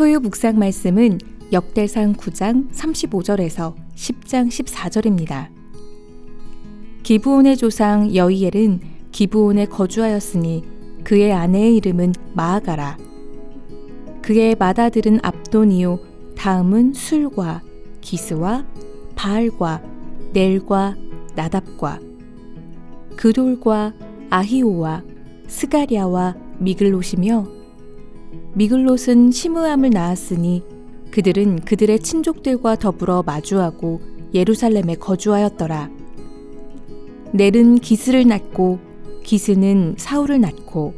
토요 묵상 말씀은 역대상 9장 35절에서 10장 14절입니다. 기브온의 조상 여이엘은 기브온에 거주하였으니 그의 아내의 이름은 마아가라. 그의 맏아들은 압돈이요 다음은 술과 기스와 바알과 넬과 나답과 그돌과 아히오와 스가랴와 미글롯이며 미글롯은 시므암을 낳았으니 그들은 그들의 친족들과 더불어 마주하고 예루살렘에 거주하였더라. 넬은 기스를 낳고 기스는 사울을 낳고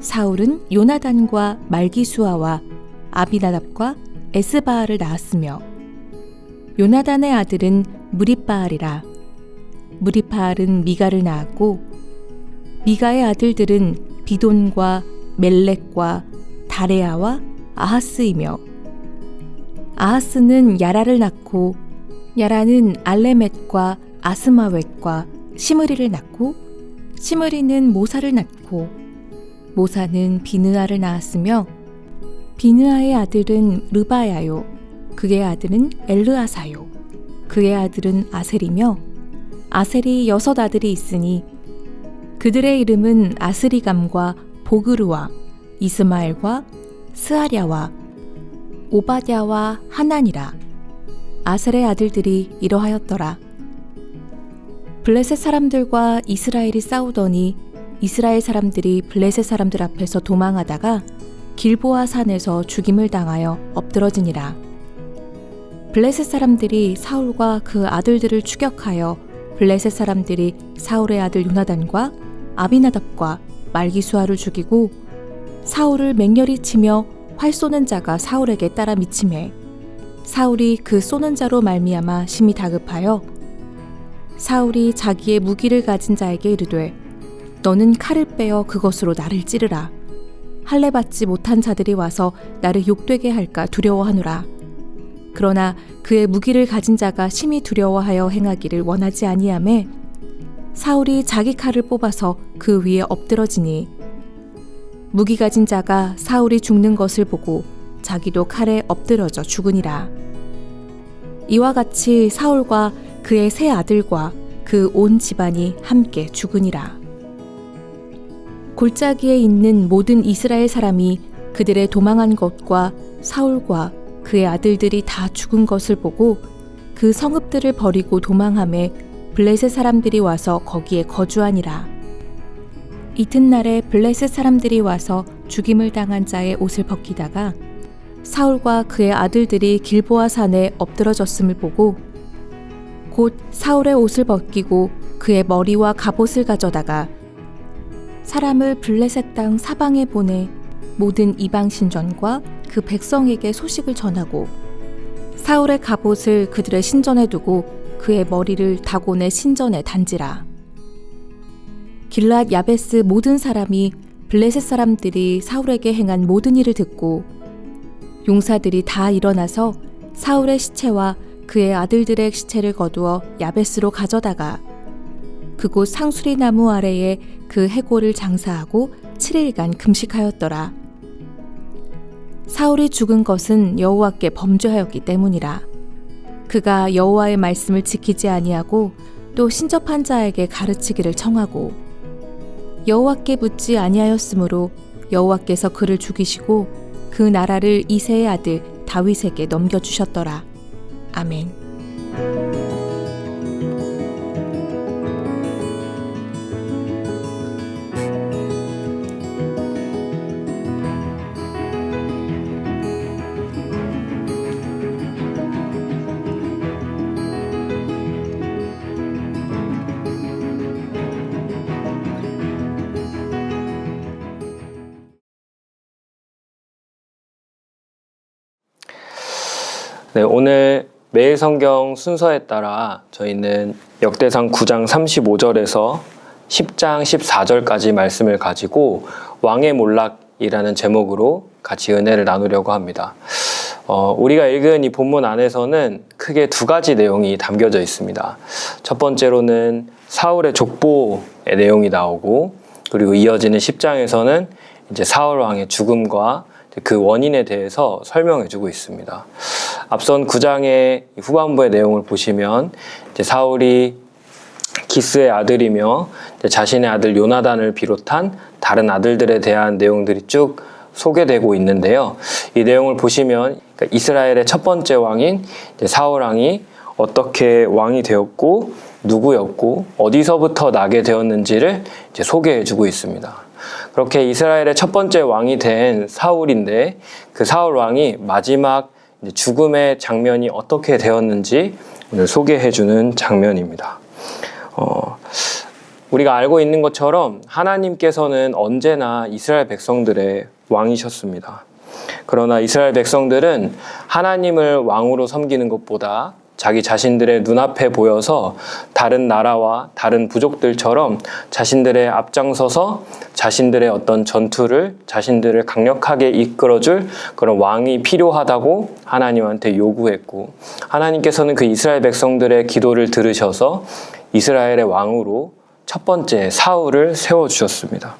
사울은 요나단과 말기수아와 아비나답과 에스바알을 낳았으며 요나단의 아들은 무리바알이라 무리바알은 미가를 낳았고 미가의 아들들은 비돈과 멜렉과 다레아와 아하스이며 아하스는 야라를 낳고 야라는 알레멧과 아스마웻과 시므리를 낳고 시므리는 모사를 낳고 모사는 비느아를 낳았으며 비느아의 아들은 르바야요. 그의 아들은 엘르아사요. 그의 아들은 아셀이며 아셀이 여섯 아들이 있으니 그들의 이름은 아스리감과 보그르와 이스마엘과 스아랴와 오바댜와 하나니라 아셀의 아들들이 이러하였더라 블레셋 사람들과 이스라엘이 싸우더니 이스라엘 사람들이 블레셋 사람들 앞에서 도망하다가 길보아 산에서 죽임을 당하여 엎드러지니라. 블레셋 사람들이 사울과 그 아들들을 추격하여 블레셋 사람들이 사울의 아들 요나단과 아비나답과 말기수아를 죽이고 사울을 맹렬히 치며 활 쏘는 자가 사울에게 따라 미침해 사울이 그 쏘는 자로 말미암아 심히 다급하여 사울이 자기의 무기를 가진 자에게 이르되 너는 칼을 빼어 그것으로 나를 찌르라. 할례 받지 못한 자들이 와서 나를 욕되게 할까 두려워하노라. 그러나 그의 무기를 가진 자가 심히 두려워하여 행하기를 원하지 아니하매 사울이 자기 칼을 뽑아서 그 위에 엎드러지니 무기 가진 자가 사울이 죽는 것을 보고 자기도 칼에 엎드러져 죽으니라 이와 같이 사울과 그의 세 아들과 그 온 집안이 함께 죽으니라. 골짜기에 있는 모든 이스라엘 사람이 그들의 도망한 것과 사울과 그의 아들들이 다 죽은 것을 보고 그 성읍들을 버리고 도망함에 블레셋 사람들이 와서 거기에 거주하니라. 이튿날에 블레셋 사람들이 와서 죽임을 당한 자의 옷을 벗기다가 사울과 그의 아들들이 길보아 산에 엎드러졌음을 보고 곧 사울의 옷을 벗기고 그의 머리와 갑옷을 가져다가 사람을 블레셋 땅 사방에 보내 모든 이방 신전과 그 백성에게 소식을 전하고 사울의 갑옷을 그들의 신전에 두고 그의 머리를 다곤의 신전에 단지라 길랏 야베스 모든 사람이 블레셋 사람들이 사울에게 행한 모든 일을 듣고 용사들이 다 일어나서 사울의 시체와 그의 아들들의 시체를 거두어 야베스로 가져다가 그곳 상수리 나무 아래에 그 해골을 장사하고 7일간 금식하였더라. 사울이 죽은 것은 여호와께 범죄하였기 때문이라. 그가 여호와의 말씀을 지키지 아니하고 또 신접한 자에게 가르치기를 청하고 여호와께 묻지 아니하였으므로 여호와께서 그를 죽이시고 그 나라를 이세의 아들 다윗에게 넘겨 주셨더라. 아멘. 네, 오늘 매일 성경 순서에 따라 저희는 역대상 9장 35절에서 10장 14절까지 말씀을 가지고 왕의 몰락이라는 제목으로 같이 은혜를 나누려고 합니다. 어, 우리가 읽은 이 본문 안에서는 크게 두 가지 내용이 담겨져 있습니다. 첫 번째로는 사울의 족보의 내용이 나오고 그리고 이어지는 10장에서는 이제 사울 왕의 죽음과 그 원인에 대해서 설명해 주고 있습니다. 앞선 9장의 후반부의 내용을 보시면 사울이 기스의 아들이며 자신의 아들 요나단을 비롯한 다른 아들들에 대한 내용들이 쭉 소개되고 있는데요. 이 내용을 보시면 그러니까 이스라엘의 첫 번째 왕인 사울 왕이 어떻게 왕이 되었고 누구였고 어디서부터 나게 되었는지를 소개해주고 있습니다. 그렇게 이스라엘의 첫 번째 왕이 된 사울인데 그 사울 왕이 마지막 죽음의 장면이 어떻게 되었는지 오늘 소개해주는 장면입니다. 어, 우리가 알고 있는 것처럼 하나님께서는 언제나 이스라엘 백성들의 왕이셨습니다. 그러나 이스라엘 백성들은 하나님을 왕으로 섬기는 것보다 자기 자신들의 눈앞에 보여서 다른 나라와 다른 부족들처럼 자신들의 앞장서서 자신들의 어떤 전투를 자신들을 강력하게 이끌어줄 그런 왕이 필요하다고 하나님한테 요구했고 하나님께서는 그 이스라엘 백성들의 기도를 들으셔서 이스라엘의 왕으로 첫 번째 사울을 세워주셨습니다.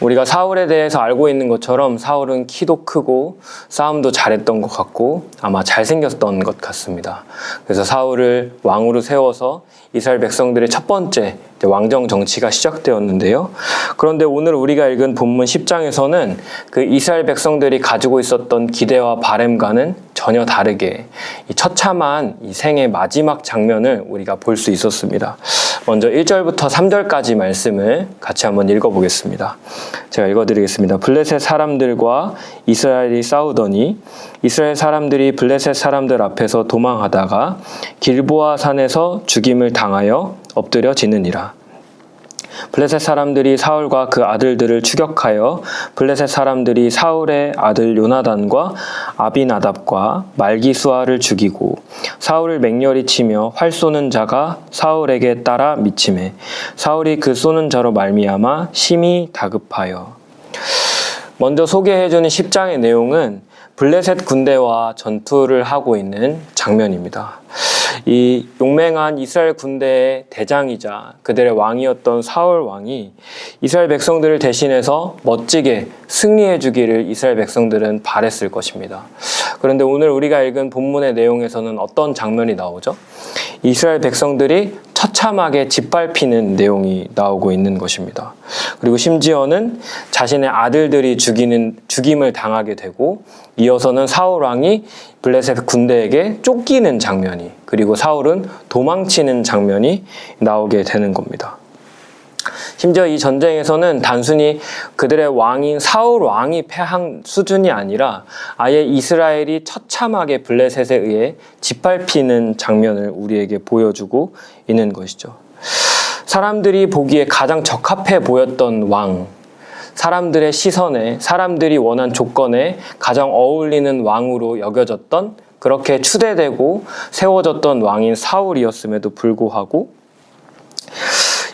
우리가 사울에 대해서 알고 있는 것처럼 사울은 키도 크고 싸움도 잘했던 것 같고 아마 잘생겼던 것 같습니다. 그래서 사울을 왕으로 세워서 이스라엘 백성들의 첫 번째 왕정 정치가 시작되었는데요. 그런데 오늘 우리가 읽은 본문 10장에서는 그 이스라엘 백성들이 가지고 있었던 기대와 바램과는 전혀 다르게 이 처참한 이 생의 마지막 장면을 우리가 볼 수 있었습니다. 먼저 1절부터 3절까지 말씀을 같이 한번 읽어보겠습니다. 제가 읽어드리겠습니다. 블레셋 사람들과 이스라엘이 싸우더니 이스라엘 사람들이 블레셋 사람들 앞에서 도망하다가 길보아 산에서 죽임을 당하여 엎드려 지느니라. 블레셋 사람들이 사울과 그 아들들을 추격하여 블레셋 사람들이 사울의 아들 요나단과 아비나답과 말기수아를 죽이고 사울을 맹렬히 치며 활 쏘는 자가 사울에게 따라 미침해 사울이 그 쏘는 자로 말미암아 심히 다급하여 먼저 소개해주는 10장의 내용은 블레셋 군대와 전투를 하고 있는 장면입니다. 이 용맹한 이스라엘 군대의 대장이자 그들의 왕이었던 사울 왕이 이스라엘 백성들을 대신해서 멋지게 승리해 주기를 이스라엘 백성들은 바랬을 것입니다. 그런데 오늘 우리가 읽은 본문의 내용에서는 어떤 장면이 나오죠? 이스라엘 백성들이 처참하게 짓밟히는 내용이 나오고 있는 것입니다. 그리고 심지어는 자신의 아들들이 죽이는 죽임을 당하게 되고 이어서는 사울 왕이 블레셋 군대에게 쫓기는 장면이 그리고 사울은 도망치는 장면이 나오게 되는 겁니다. 심지어 이 전쟁에서는 단순히 그들의 왕인 사울 왕이 패한 수준이 아니라 아예 이스라엘이 처참하게 블레셋에 의해 짓밟히는 장면을 우리에게 보여주고 있는 것이죠. 사람들이 보기에 가장 적합해 보였던 왕, 사람들의 시선에, 사람들이 원한 조건에 가장 어울리는 왕으로 여겨졌던 그렇게 추대되고 세워졌던 왕인 사울이었음에도 불구하고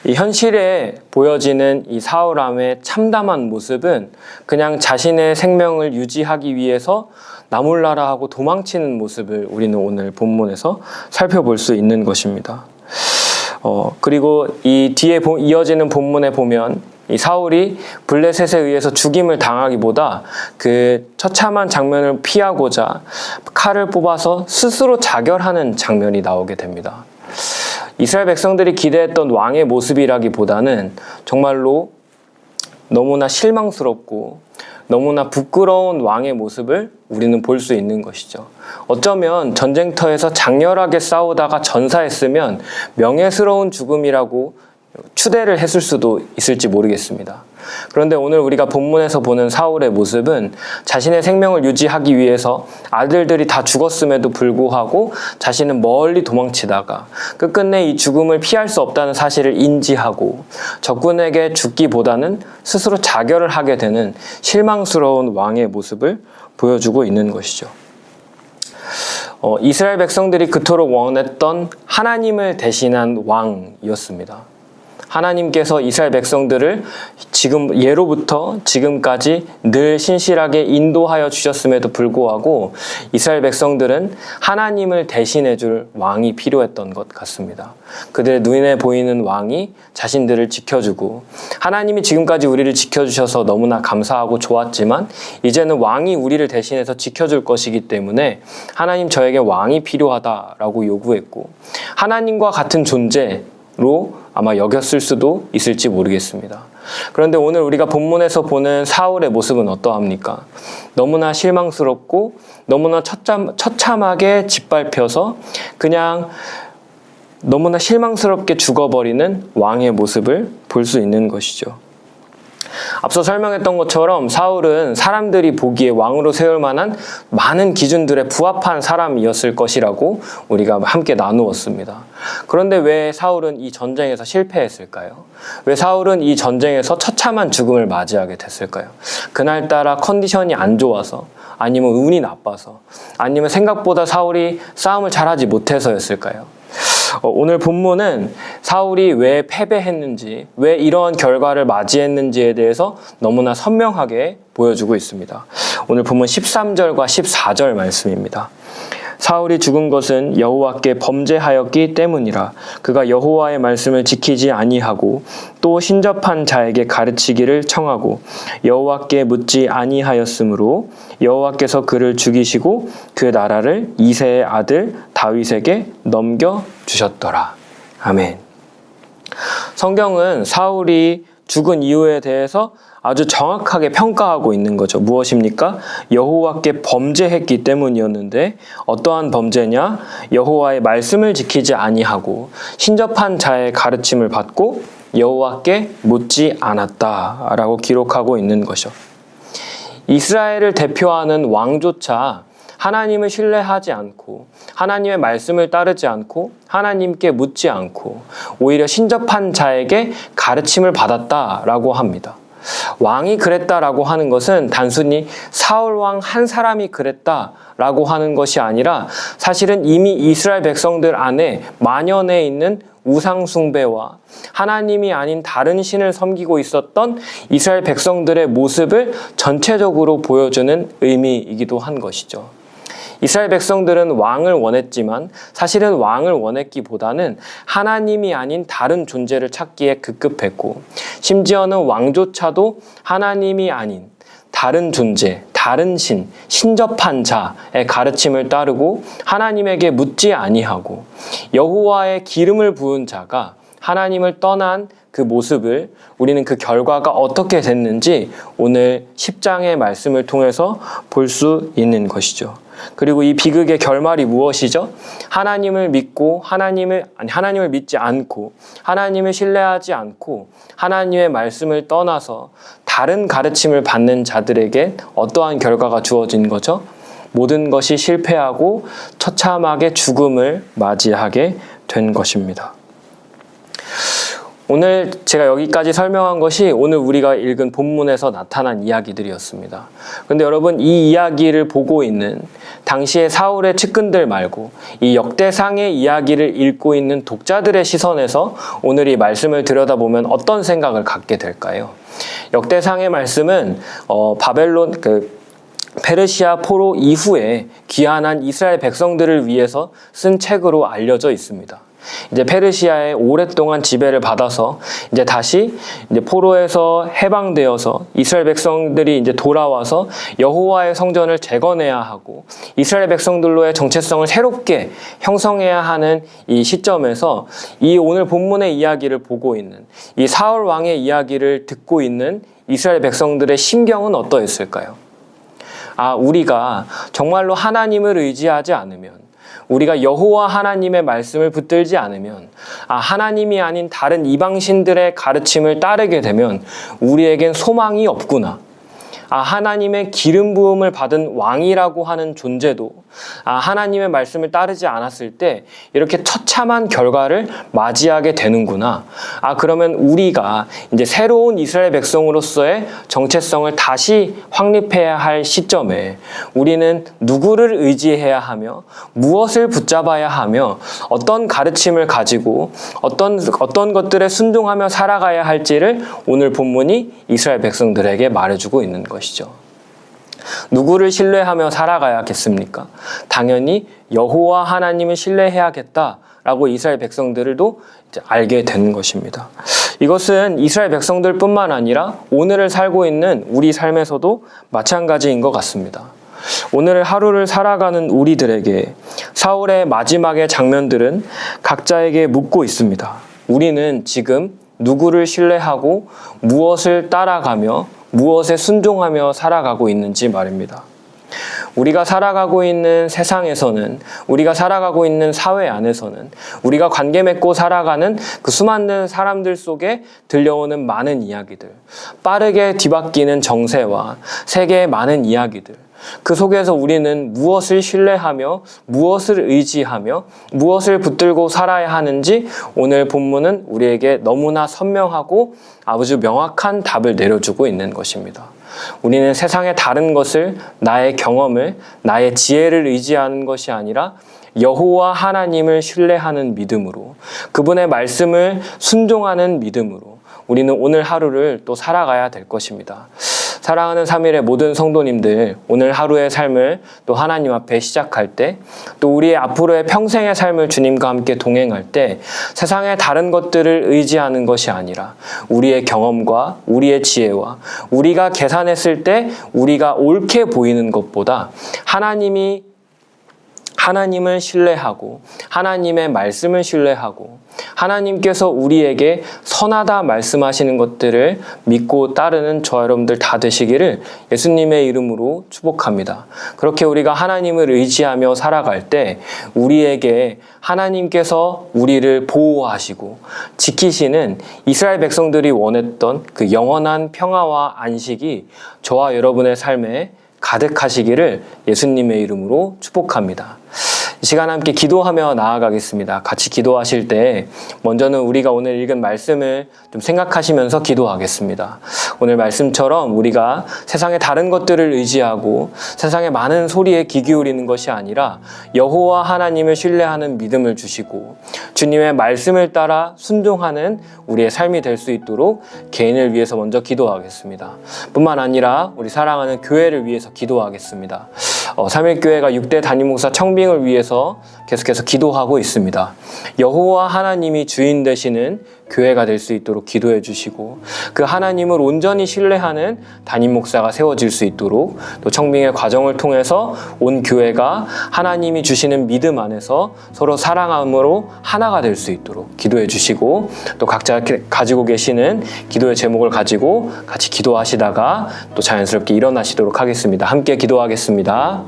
이 현실에 보여지는 이 사울함의 참담한 모습은 그냥 자신의 생명을 유지하기 위해서 나몰라라 하고 도망치는 모습을 우리는 오늘 본문에서 살펴볼 수 있는 것입니다. 어, 그리고 이 뒤에 보, 이어지는 본문에 보면 이 사울이 블레셋에 의해서 죽임을 당하기보다 그 처참한 장면을 피하고자 칼을 뽑아서 스스로 자결하는 장면이 나오게 됩니다. 이스라엘 백성들이 기대했던 왕의 모습이라기보다는 정말로 너무나 실망스럽고 너무나 부끄러운 왕의 모습을 우리는 볼 수 있는 것이죠. 어쩌면 전쟁터에서 장렬하게 싸우다가 전사했으면 명예스러운 죽음이라고 추대를 했을 수도 있을지 모르겠습니다. 그런데 오늘 우리가 본문에서 보는 사울의 모습은 자신의 생명을 유지하기 위해서 아들들이 다 죽었음에도 불구하고 자신은 멀리 도망치다가 끝끝내 이 죽음을 피할 수 없다는 사실을 인지하고 적군에게 죽기보다는 스스로 자결을 하게 되는 실망스러운 왕의 모습을 보여주고 있는 것이죠. 어, 이스라엘 백성들이 그토록 원했던 하나님을 대신한 왕이었습니다. 하나님께서 이스라엘 백성들을 지금 예로부터 지금까지 늘 신실하게 인도하여 주셨음에도 불구하고 이스라엘 백성들은 하나님을 대신해 줄 왕이 필요했던 것 같습니다. 그들의 눈에 보이는 왕이 자신들을 지켜주고 하나님이 지금까지 우리를 지켜주셔서 너무나 감사하고 좋았지만 이제는 왕이 우리를 대신해서 지켜줄 것이기 때문에 하나님 저에게 왕이 필요하다라고 요구했고 하나님과 같은 존재로 아마 여겼을 수도 있을지 모르겠습니다. 그런데 오늘 우리가 본문에서 보는 사울의 모습은 어떠합니까? 너무나 실망스럽고 너무나 처참, 처참하게 짓밟혀서 그냥 너무나 실망스럽게 죽어버리는 왕의 모습을 볼 수 있는 것이죠. 앞서 설명했던 것처럼 사울은 사람들이 보기에 왕으로 세울 만한 많은 기준들에 부합한 사람이었을 것이라고 우리가 함께 나누었습니다. 그런데 왜 사울은 이 전쟁에서 실패했을까요? 왜 사울은 이 전쟁에서 처참한 죽음을 맞이하게 됐을까요? 그날따라 컨디션이 안 좋아서 아니면 운이 나빠서 아니면 생각보다 사울이 싸움을 잘하지 못해서였을까요? 어, 오늘 본문은 사울이 왜 패배했는지, 왜 이러한 결과를 맞이했는지에 대해서 너무나 선명하게 보여주고 있습니다. 오늘 본문 13절과 14절 말씀입니다. 사울이 죽은 것은 여호와께 범죄하였기 때문이라 그가 여호와의 말씀을 지키지 아니하고 또 신접한 자에게 가르치기를 청하고 여호와께 묻지 아니하였으므로 여호와께서 그를 죽이시고 그 나라를 이세의 아들 다윗에게 넘겨 주셨더라. 아멘. 성경은 사울이 죽은 이유에 대해서 아주 정확하게 평가하고 있는 거죠. 무엇입니까? 여호와께 범죄했기 때문이었는데 어떠한 범죄냐? 여호와의 말씀을 지키지 아니하고 신접한 자의 가르침을 받고 여호와께 묻지 않았다라고 기록하고 있는 것이죠. 이스라엘을 대표하는 왕조차 하나님을 신뢰하지 않고 하나님의 말씀을 따르지 않고 하나님께 묻지 않고 오히려 신접한 자에게 가르침을 받았다라고 합니다. 왕이 그랬다라고 하는 것은 단순히 사울 왕 한 사람이 그랬다라고 하는 것이 아니라 사실은 이미 이스라엘 백성들 안에 만연해 있는 우상숭배와 하나님이 아닌 다른 신을 섬기고 있었던 이스라엘 백성들의 모습을 전체적으로 보여주는 의미이기도 한 것이죠. 이스라엘 백성들은 왕을 원했지만 사실은 왕을 원했기보다는 하나님이 아닌 다른 존재를 찾기에 급급했고 심지어는 왕조차도 하나님이 아닌 다른 존재, 다른 신, 신접한 자의 가르침을 따르고 하나님에게 묻지 아니하고 여호와의 기름을 부은 자가 하나님을 떠난 그 모습을 우리는 그 결과가 어떻게 됐는지 오늘 10장의 말씀을 통해서 볼 수 있는 것이죠. 그리고 이 비극의 결말이 무엇이죠? 하나님을 믿고 하나님을 아니 하나님을 믿지 않고 하나님을 신뢰하지 않고 하나님의 말씀을 떠나서 다른 가르침을 받는 자들에게 어떠한 결과가 주어진 거죠? 모든 것이 실패하고 처참하게 죽음을 맞이하게 된 것입니다. 오늘 제가 여기까지 설명한 것이 오늘 우리가 읽은 본문에서 나타난 이야기들이었습니다. 그런데 여러분 이 이야기를 보고 있는 당시의 사울의 측근들 말고 이 역대상의 이야기를 읽고 있는 독자들의 시선에서 오늘 이 말씀을 들여다보면 어떤 생각을 갖게 될까요? 역대상의 말씀은 어, 바벨론 그 페르시아 포로 이후에 귀환한 이스라엘 백성들을 위해서 쓴 책으로 알려져 있습니다. 이제 페르시아에 오랫동안 지배를 받아서 이제 다시 이제 포로에서 해방되어서 이스라엘 백성들이 이제 돌아와서 여호와의 성전을 재건해야 하고 이스라엘 백성들로의 정체성을 새롭게 형성해야 하는 이 시점에서 이 오늘 본문의 이야기를 보고 있는 이 사울 왕의 이야기를 듣고 있는 이스라엘 백성들의 심경은 어떠했을까요? 아, 우리가 정말로 하나님을 의지하지 않으면 우리가 여호와 하나님의 말씀을 붙들지 않으면 아 하나님이 아닌 다른 이방신들의 가르침을 따르게 되면 우리에겐 소망이 없구나. 아, 하나님의 기름 부음을 받은 왕이라고 하는 존재도 아, 하나님의 말씀을 따르지 않았을 때 이렇게 처참한 결과를 맞이하게 되는구나. 아, 그러면 우리가 이제 새로운 이스라엘 백성으로서의 정체성을 다시 확립해야 할 시점에 우리는 누구를 의지해야 하며 무엇을 붙잡아야 하며 어떤 가르침을 가지고 어떤 어떤 것들에 순종하며 살아가야 할지를 오늘 본문이 이스라엘 백성들에게 말해주고 있는 것 이죠. 누구를 신뢰하며 살아가야겠습니까? 당연히 여호와 하나님을 신뢰해야겠다라고 이스라엘 백성들도 알게 되는 것입니다. 이것은 이스라엘 백성들뿐만 아니라 오늘을 살고 있는 우리 삶에서도 마찬가지인 것 같습니다. 오늘 하루를 살아가는 우리들에게 사울의 마지막의 장면들은 각자에게 묻고 있습니다. 우리는 지금 누구를 신뢰하고 무엇을 따라가며 무엇에 순종하며 살아가고 있는지 말입니다. 우리가 살아가고 있는 세상에서는 우리가 살아가고 있는 사회 안에서는 우리가 관계 맺고 살아가는 그 수많은 사람들 속에 들려오는 많은 이야기들 빠르게 뒤바뀌는 정세와 세계의 많은 이야기들 그 속에서 우리는 무엇을 신뢰하며 무엇을 의지하며 무엇을 붙들고 살아야 하는지 오늘 본문은 우리에게 너무나 선명하고 아주 명확한 답을 내려주고 있는 것입니다. 우리는 세상의 다른 것을 나의 경험을 나의 지혜를 의지하는 것이 아니라 여호와 하나님을 신뢰하는 믿음으로 그분의 말씀을 순종하는 믿음으로 우리는 오늘 하루를 또 살아가야 될 것입니다. 사랑하는 3일의 모든 성도님들, 오늘 하루의 삶을 또 하나님 앞에 시작할 때, 또 우리의 앞으로의 평생의 삶을 주님과 함께 동행할 때, 세상의 다른 것들을 의지하는 것이 아니라, 우리의 경험과 우리의 지혜와 우리가 계산했을 때 우리가 옳게 보이는 것보다 하나님이 하나님을 신뢰하고 하나님의 말씀을 신뢰하고 하나님께서 우리에게 선하다 말씀하시는 것들을 믿고 따르는 저 여러분들 다 되시기를 예수님의 이름으로 축복합니다. 그렇게 우리가 하나님을 의지하며 살아갈 때 우리에게 하나님께서 우리를 보호하시고 지키시는 이스라엘 백성들이 원했던 그 영원한 평화와 안식이 저와 여러분의 삶에 가득하시기를 예수님의 이름으로 축복합니다. 이 시간 함께 기도하며 나아가겠습니다. 같이 기도하실 때 먼저는 우리가 오늘 읽은 말씀을 좀 생각하시면서 기도하겠습니다. 오늘 말씀처럼 우리가 세상의 다른 것들을 의지하고 세상의 많은 소리에 귀 기울이는 것이 아니라 여호와 하나님을 신뢰하는 믿음을 주시고 주님의 말씀을 따라 순종하는 우리의 삶이 될 수 있도록 개인을 위해서 먼저 기도하겠습니다. 뿐만 아니라 우리 사랑하는 교회를 위해서 기도하겠습니다. 어, 3일교회가 6대 담임 목사 청빙을 위해서 계속해서 기도하고 있습니다. 여호와 하나님이 주인 되시는 교회가 될 수 있도록 기도해 주시고 그 하나님을 온전히 신뢰하는 담임 목사가 세워질 수 있도록 또 청빙의 과정을 통해서 온 교회가 하나님이 주시는 믿음 안에서 서로 사랑함으로 하나가 될 수 있도록 기도해 주시고 또 각자 가지고 계시는 기도의 제목을 가지고 같이 기도하시다가 또 자연스럽게 일어나시도록 하겠습니다. 함께 기도하겠습니다.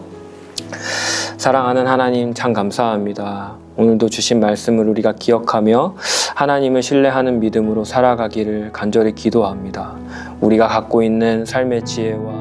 사랑하는 하나님 참 감사합니다. 오늘도 주신 말씀을 우리가 기억하며 하나님을 신뢰하는 믿음으로 살아가기를 간절히 기도합니다. 우리가 갖고 있는 삶의 지혜와